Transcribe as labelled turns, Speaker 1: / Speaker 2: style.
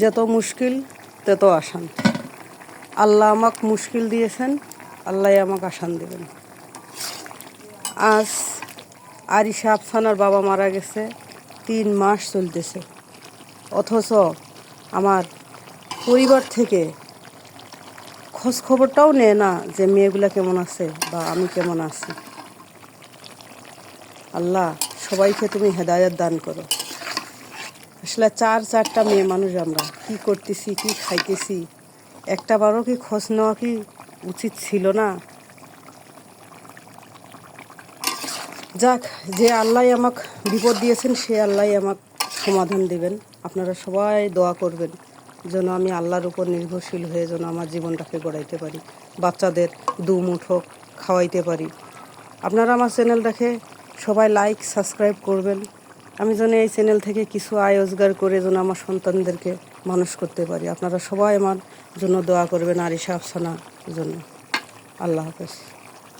Speaker 1: যত মুশকিল, তত আসান। আল্লাহ আমাকে মুশকিল দিয়েছেন, আল্লাহ আমাকে আসান দেবেন। আজ আরিশা আফসানার বাবা মারা গেছে, তিন মাস চলতেছে। অথচ আমার পরিবার থেকে খোঁজ খবরটাও নেয় না যে মেয়েগুলা কেমন আছে বা আমি কেমন আছি। আল্লাহ সবাইকে তুমি হেদায়ত দান করো। আসলে চার চারটা মেয়ে মানুষ আমরা। কি করতেছি, কি খাইতেছি? একটা বারও কি খোঁজ নেওয়া কি উচিত ছিল না? যাক, যে আল্লাহ আমাক বিপদ দিয়েছেন, সে আল্লাহ আমাক সমাধান দিবেন। আপনারা সবাই দোয়া করবেন, যেন আমি আল্লাহর উপর নির্ভরশীল হয়ে যেন আমার জীবনটাকে গড়াইতে পারি। বাচ্চাদের দু মুঠো খাওয়াইতে পারি। আপনারা আমার চ্যানেল দেখে সবাই লাইক সাবস্ক্রাইব করবেন। আমি যেন এই চ্যানেল থেকে কিছু আয় রোজগার করে যেন আমার সন্তানদেরকে মানুষ করতে পারি। আপনারা সবাই আমার জন্য দোয়া করবেন আরিশা আফসানার জন্য। আল্লাহ হাফেজ।